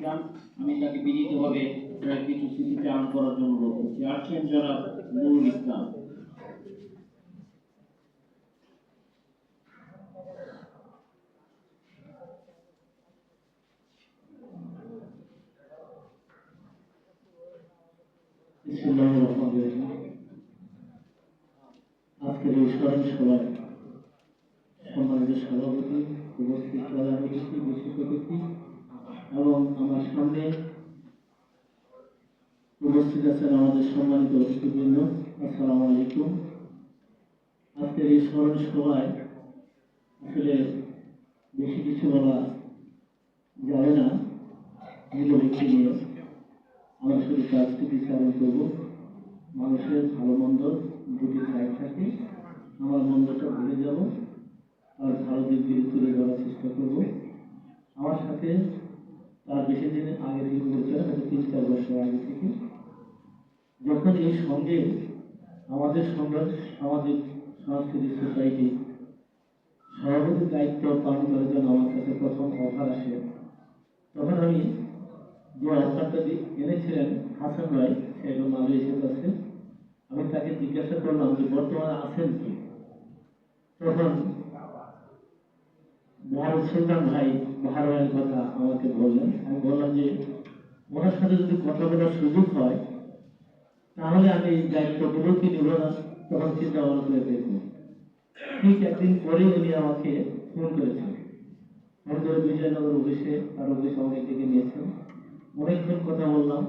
ইসলাম আমি তাকে বিনীতভাবে কিছু স্মৃতিচারণ করার জন্য অনুরোধ করছি জনাব নুরুল ইসলাম। আজকের এই স্মরণ সভায় সম্মানিত সভাপতি এবং আমার সামনে উপস্থিত আছেন আমাদের সম্মানিত অতিথিবৃন্দ। আসসালামু আলাইকুম। আজকের এই স্মরণ সভায় আসলে বেশি কিছু বলা যাবে না। মূল্য ব্যক্তি নিয়ে আমরা শুধু কাজটি বিচারণ করব। মানুষের ভালো মন্দ দুটি সাইড থাকে, আমার মন্দটা ভুলে যাব। আর ভালো দিক দিয়ে তুলে ধরার চেষ্টা করব। আমার সাথে তার বেশি দিন আগে থেকে পরিচয় হয়তো তিন চার বছর আগে থেকে যখন এই সঙ্গে আমাদের সামাজিক, সাংস্কৃতিক সোসাইটি সভাপতির দায়িত্ব পালন করার জন্য আমার কাছে প্রথম অফার আসে, তখন আমি যে অফারটা এনেছিলেন হাসান রায়, সে এখন মালয়েশিয়ার কাছে আমি তাকে জিজ্ঞাসা করলাম যে, বর্তমানে আছেন কি? তখন মহারাজ সুলতান ভাই ভাইয়ের কথা আমাকে বললেন। আমি বললাম যে, ওনার সাথে যদি কথা বলার সুযোগ হয়, তাহলে আমি দায়িত্বগুলো কি নেব না তখন চিন্তা ভাবনা করে দেখব ঠিক একদিন পরে উনি আমাকে ফোন করেছেন। ফোন করে বিজয়নগর অফিসে তার অফিস আমাকে ডেকে নিয়েছেন। অনেকক্ষণ কথা বললাম।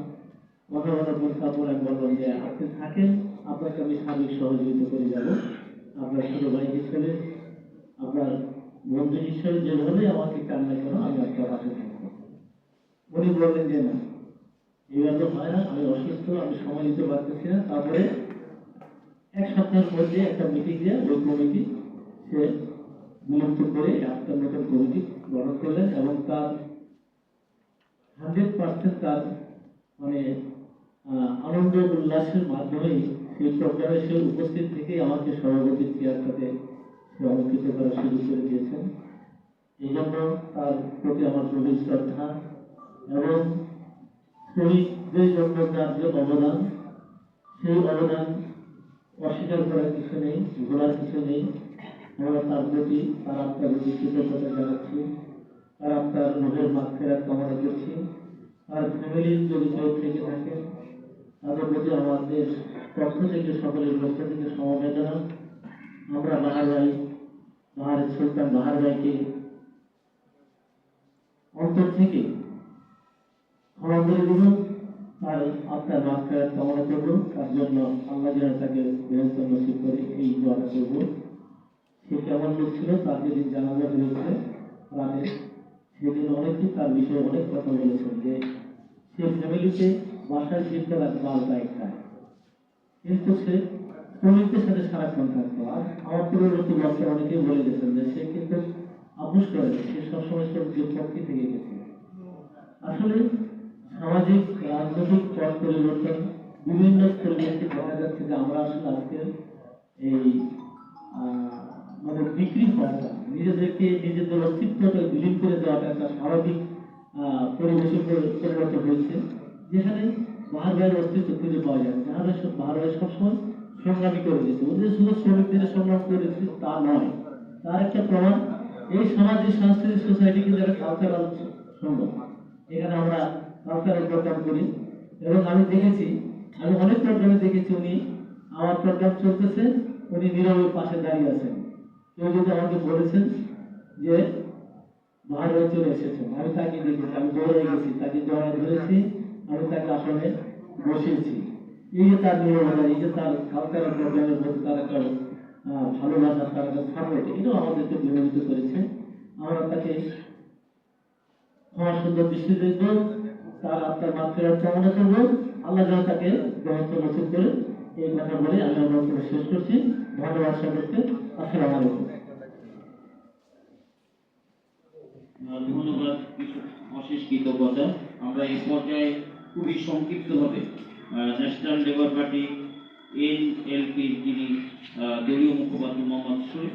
কথা বলার পর তারপর আমি বললাম যে, আপনি থাকেন, আপনাকে আমি সার্বিক সহযোগিতা করে যাব। আপনার ছোট ভাই হিসেবে আপনার বন্ধু হিসেবে যেভাবে আমাকে চান না কেন আমি আপনার পাশে থাকব উনি বললেন যে না তো হয় না, আমি অসুস্থ, আমি সময় দিতে পারতেছি না। তারপরে এক সপ্তাহের মধ্যে একটা মিটিং দিয়ে ওই কমিটি, সে বিলুপ্ত করে একটা নতুন কমিটি গঠন করলেন এবং তার হান্ড্রেড পার্সেন্ট তার মানে আনন্দ উল্লাসের মাধ্যমেই সেই প্রোগ্রামে সে উপস্থিত থেকে আমাকে সভাপতির চেয়ারটাতে সে অলঙ্কৃত করার সুযোগ করে দিয়েছেন। এই জন্য তার প্রতি আমার গভীর শ্রদ্ধা এবং শহীদদের জন্য তার যে অবদান, সেই অবদান অস্বীকার করার কিছু নেই, ভোলার কিছু নেই। আমরা তার প্রতি, তার আত্মার প্রতি কৃতজ্ঞতা জানাচ্ছি, তার আত্মার রোগের ফেরার কামনা করছি। তার ফ্যামিলির যদি কেউ থেকে থাকে, তাদের প্রতি আমাদের পক্ষ থেকে, সকলের পক্ষ থেকে সমবেদনা। আমরা বাহার সুলতান বাহার ভাইকে অন্তর থেকে ক্ষমা করে দিব আর আপনার মাফ কামনা করব। তার জন্য আল্লাহ যেন তাকে বৃহত্ত নসিব করে এই দোয়াটা করব। সে কেমন লোক ছিল তার যেদিন জানাজা হয়েছে রাতে সেদিন অনেকেই তার বিষয়ে অনেক কথা বলেছেন যে, সে ফ্যামিলিতে বাসায় ফিরতে রাত বারোটা একটায়। কিন্তু সে শ্রমিকদের সাথে সারাক্ষণ থাকতো আর আমার পূর্ববর্তী বক্তা অনেকেই বলে গেছেন যে সে কিন্তু আপোষ করে সে সবসময় শ্রমিকের পক্ষে থেকে গেছে। আসলে সামাজিক, রাজনৈতিক পথ পরিবর্তন, বিভিন্ন পরিবেশে দেখা যাচ্ছে যে আমরা আসলে আজকে এই মানে বিক্রি হওয়াটা নিজেদেরকে, নিজেদের অস্তিত্বটা বিলীন করে দেওয়াটা একটা স্বাভাবিক পরিবেশে পরি- পরিবর্তন হয়েছে। যেখানে বাহার ভাইয়ের অস্তিত্ব খুঁজে পাওয়া যায় সব- বাহার ভাই সবসময় সংগ্রামী করে দিতে ওদের শুধু শ্রমিকদের সংগ্রাম করে করেছে, তা নয়। তার একটা প্রমাণ, এই সামাজিক সাংস্কৃতিক সোসাইটি কিন্তু একটা কালচারাল সংগঠন। এখানে আমরা কালচারাল প্রোগ্রাম করি। এবং আমি দেখেছি, আমি অনেক প্রোগ্রামে দেখেছি উনি, আমার প্রোগ্রাম চলতেছে, উনি নীরবে পাশে দাঁড়িয়ে আছেন। কেউ যদি আমাকে বলেছেন যে বাহার চলে এসেছেন। আমি তাকে দেখেছি, আমি দৌড়ে গেছি, তাকে জড়ায় ধরেছি, আমি তাকে আসলে বসিয়েছি। এই তার এই যে তার কালচারাল প্রোগ্রামের প্রতি তার একটা ভালোবাসা তার একটা এটাও আমাদেরকে বিনোদিত করেছে। আমরা তাকে ক্ষমা সুন্দর দৃষ্টি দেখব, তার আত্মার মাত্রার কামনা আল্লাহ যেন তাকে গ্রহণ নসিব করে এই কথা বলে আমি আমার শেষ করছি। ধন্যবাদ সকলকে। আসসালামু আলাইকুম। ধন্যবাদ অশেষ কৃতজ্ঞতা আমরা এই পর্যায়ে খুবই সংক্ষিপ্তভাবে ন্যাশনাল লেবার পার্টি এনএলপির যিনি দলীয় মুখপাত্র মোহাম্মদ শরীফুল